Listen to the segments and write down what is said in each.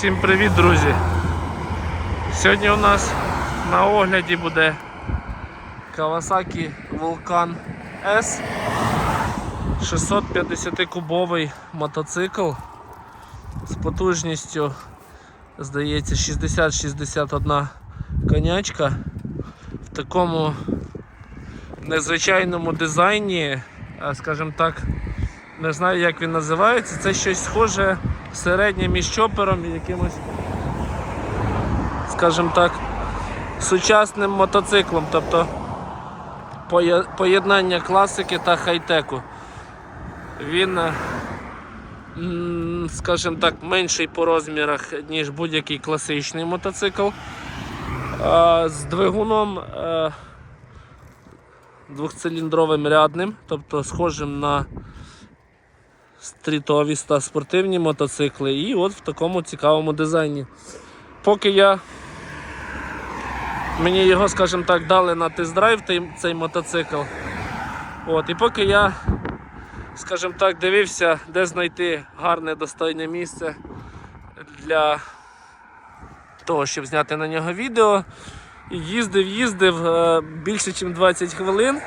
Всім привіт, друзі! Сьогодні у нас на огляді буде Kawasaki Vulcan S 650 кубовий мотоцикл з потужністю, здається, 60-61 конячка в такому незвичайному дизайні, скажімо так, не знаю як він називається, це щось схоже середнє між чопером і якимось, скажімо так, сучасним мотоциклом, тобто поєднання класики та хай-теку. Він, е, скажімо так, менший по розмірах, ніж будь-який класичний мотоцикл. З двигуном е, двохциліндровим рядним, тобто схожим на стрітові та спортивні мотоцикли. І от в такому цікавому дизайні. Поки я мені його, скажімо так, дали на тест-драйв цей мотоцикл. От, і поки я, скажімо так, дивився, де знайти гарне достойне місце для того, щоб зняти на нього відео. І їздив, їздив е, більше, ніж 20 хвилин.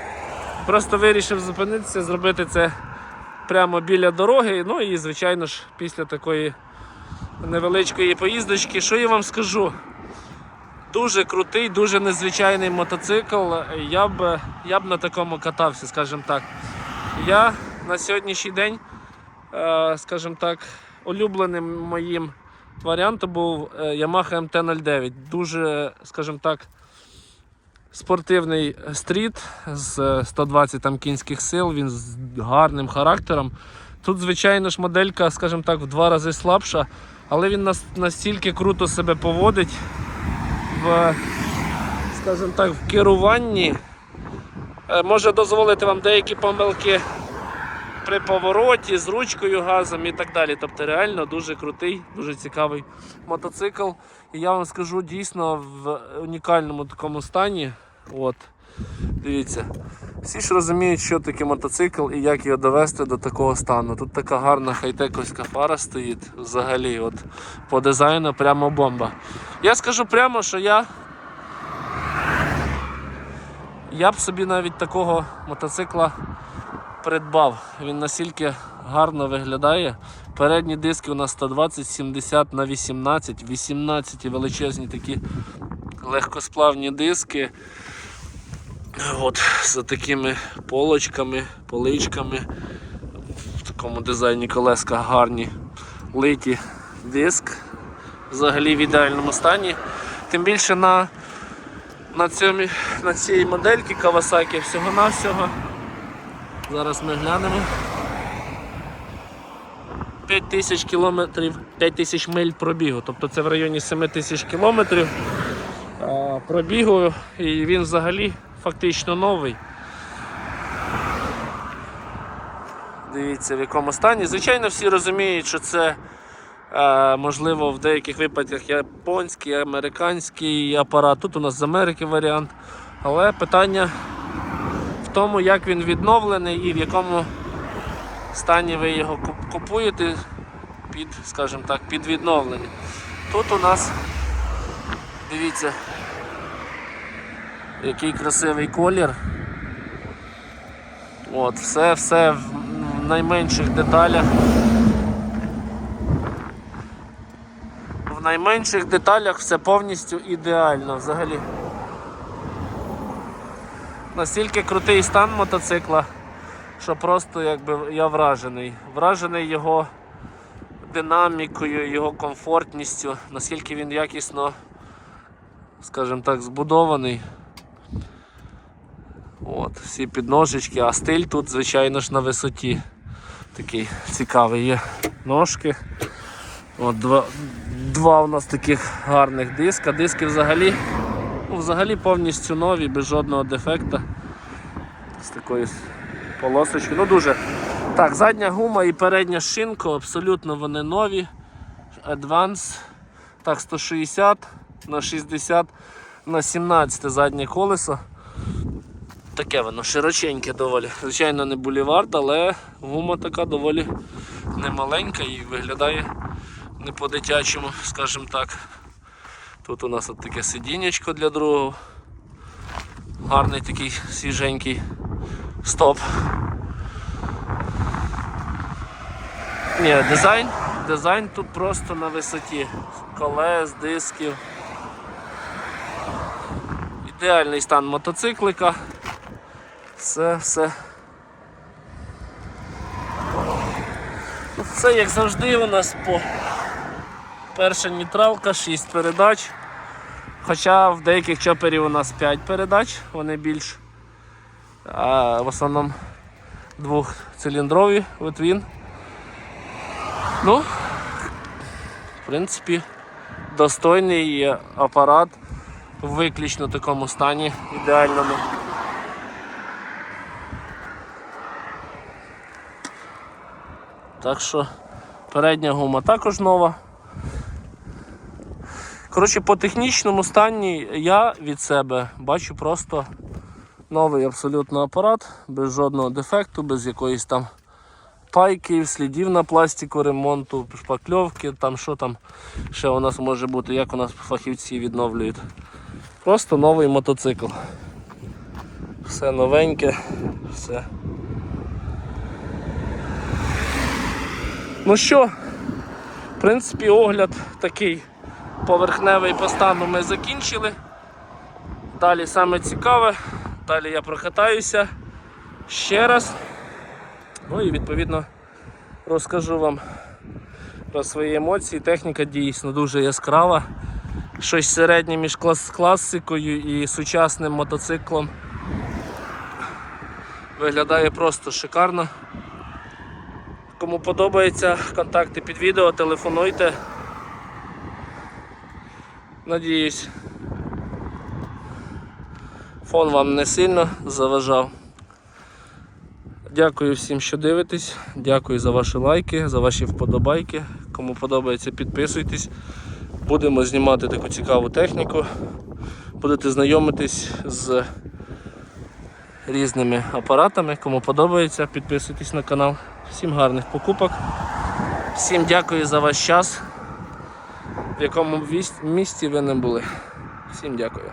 Просто вирішив зупинитися, зробити це прямо біля дороги. Ну і, звичайно ж, після такої невеличкої поїздочки, що я вам скажу? Дуже крутий, дуже незвичайний мотоцикл. Я б, я б на такому катався, скажімо так. Я на сьогоднішній день, е, скажімо так, улюбленим моїм варіантом був е, Yamaha MT-09. Дуже, скажімо так, спортивний стріт з е, 120 там кінських сил, він з гарним характером. Тут, звичайно ж, моделька, скажімо так, в два рази слабша, але він настільки круто себе поводить в, скажімо так, в керуванні. Е, Може дозволити вам деякі помилки при повороті з ручкою газом і так далі. Тобто реально дуже крутий, дуже цікавий мотоцикл. І я вам скажу дійсно в унікальному такому стані. От, дивіться. Всі ж розуміють, що таке мотоцикл і як його довести до такого стану. Тут така гарна хай-тековська фара стоїть взагалі. От, по дизайну прямо бомба. Я скажу прямо, що я. Я б собі навіть такого мотоцикла придбав. Він настільки гарно виглядає. Передні диски у нас 120-70 на 18, 18 величезні такі легкосплавні диски. От, з такими полочками, поличками. В такому дизайні колеска гарні. Литі диск. Взагалі в ідеальному стані. Тим більше на, на, цьому, на цій модельці Kawasaki всього-навсього. Зараз ми глянемо. 5 тисяч кілометрів, 5 тисяч миль пробігу. Тобто це в районі 7 тисяч кілометрів пробігу і він взагалі фактично новий. Дивіться в якому стані. Звичайно, всі розуміють, що це е, можливо в деяких випадках японський, американський апарат. Тут у нас з Америки варіант. Але питання тому, як він відновлений і в якому стані ви його купуєте під, скажімо так, під відновлення. Тут у нас, дивіться, який красивий колір. От, все, все в найменших деталях. В найменших деталях все повністю ідеально взагалі. Настільки крутий стан мотоцикла, що просто якби я вражений. Вражений його динамікою, його комфортністю, наскільки він якісно, скажімо так, збудований. От, всі підножечки, а стиль тут, звичайно ж, на висоті. Такий цікавий є ножки. От два, два у нас таких гарних диска. Диски взагалі, взагалі повністю нові, без жодного дефекта. З такою полосочкою. Ну дуже. Так, задня гума і передня шинка, абсолютно вони нові. Advance. Так, 160 на 60 на 17 заднє колесо. Таке воно широченьке доволі. Звичайно, не булівард, але гума така доволі немаленька і виглядає не по-дитячому, скажімо так. Тут у нас от таке сидіннячко для другого. Гарний такий свіженький стоп. Ні, дизайн, дизайн тут просто на висоті. Колес, дисків. Ідеальний стан мотоциклика. Все, все. Все як завжди у нас по перша нейтралка, 6 передач. Хоча в деяких чоперів у нас 5 передач, вони більш а в основному двохциліндрові витвін. Ну, в принципі, достойний апарат в виключно такому стані ідеальному. Так що передня гума також нова. Коротше, по технічному стані я від себе бачу просто новий абсолютно апарат, без жодного дефекту, без якоїсь там пайки, слідів на пластику, ремонту, шпакльовки, там що там ще у нас може бути, як у нас фахівці відновлюють. Просто новий мотоцикл. Все новеньке, все. Ну що, в принципі, огляд такий поверхневий по стану ми закінчили. Далі саме цікаве, далі я прокатаюся ще раз. Ну і відповідно розкажу вам про свої емоції. Техніка дійсно дуже яскрава. Щось середнє між клас- класикою і сучасним мотоциклом. Виглядає просто шикарно. Кому подобається, контакти під відео, телефонуйте. Надіюсь, фон вам не сильно заважав. Дякую всім, що дивитесь. Дякую за ваші лайки, за ваші вподобайки. Кому подобається, підписуйтесь. Будемо знімати таку цікаву техніку. Будете знайомитись з різними апаратами. Кому подобається, підписуйтесь на канал. Всім гарних покупок. Всім дякую за ваш час, в якому місці ви не були. Всім дякую.